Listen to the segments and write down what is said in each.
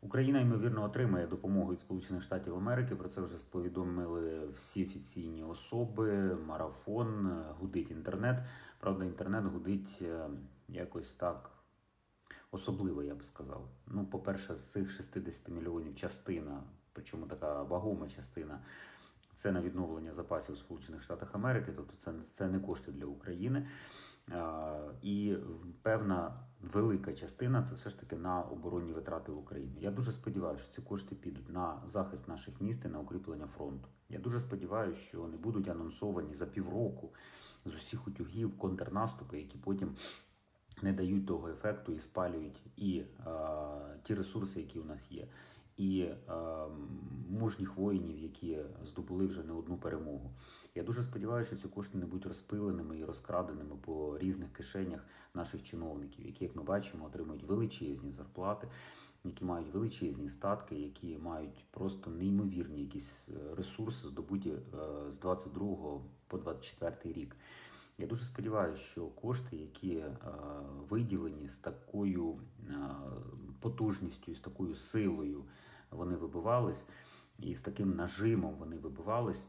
Україна ймовірно отримає допомогу від Сполучених Штатів Америки. Про це вже повідомили всі офіційні особи. Марафон е, гудить інтернет. Правда, інтернет гудить е, якось так особливо, я б сказав. Ну, по-перше, з цих 60 мільйонів частина, причому така вагома частина. Це на відновлення запасів Сполучених Штатах Америки, тобто це, це не кошти для України. А, і певна велика частина це все ж таки на оборонні витрати в Україні. Я дуже сподіваюся, що ці кошти підуть на захист наших міст і на укріплення фронту. Я дуже сподіваюся, що не будуть анонсовані за півроку з усіх утюгів контрнаступи, які потім не дають того ефекту і спалюють і е, ті ресурси, які у нас є, і е, мужніх воїнів, які здобули вже не одну перемогу. Я дуже сподіваюся, що ці кошти не будуть розпиленими і розкраденими по різних кишенях наших чиновників, які, як ми бачимо, отримують величезні зарплати, які мають величезні статки, які мають просто неймовірні якісь е, ресурси, здобуті е, з 22 по 24 рік. Я дуже сподіваюся, що кошти, які е, виділені з такою е, потужністю, і з такою силою, вони вибивались, і з таким нажимом вони вибивались.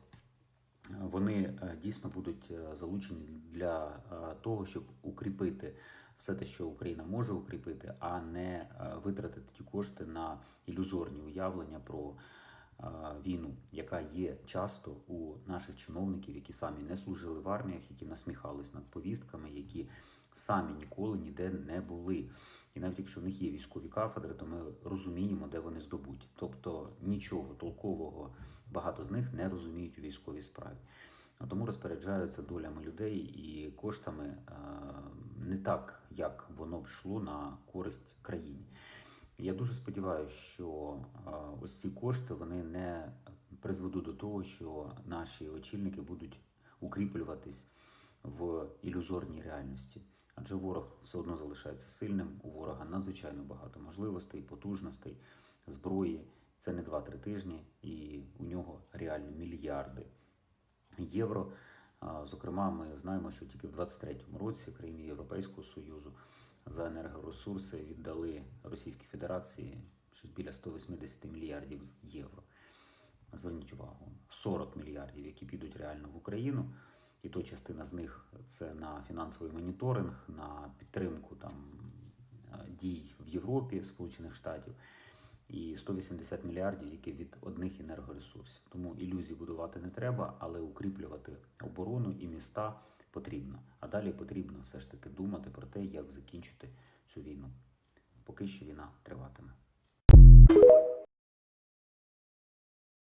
Вони е, дійсно будуть е, залучені для е, того, щоб укріпити все те, що Україна може укріпити, а не витратити ті кошти на ілюзорні уявлення про війну, яка є часто у наших чиновників, які самі не служили в арміях, які насміхались над повістками, які самі ніколи ніде не були. І навіть якщо в них є військові кафедри, то ми розуміємо, де вони здобуті. Тобто нічого толкового багато з них не розуміють у військовій справі. Тому розпоряджаються долями людей і коштами не так, як воно б йшло на користь країні. Я дуже сподіваюся, що ось ці кошти вони не призведуть до того, що наші очільники будуть укріплюватись в ілюзорній реальності. Адже ворог все одно залишається сильним. У ворога надзвичайно багато можливостей, потужностей, зброї. Це не 2-3 тижні, і у нього реально мільярди євро. Зокрема, ми знаємо, що тільки в 23-му році країни Європейського Союзу за енергоресурси віддали Російській Федерації щось біля 180 мільярдів євро. Зверніть увагу, 40 мільярдів, які підуть реально в Україну, і то частина з них це на фінансовий моніторинг, на підтримку там дій в Європі, Сполучених Штатів, і 180 мільярдів, які від одних енергоресурсів. Тому ілюзій будувати не треба, але укріплювати оборону і міста потрібно. А далі потрібно все ж таки думати про те, як закінчити цю війну. Поки що війна триватиме.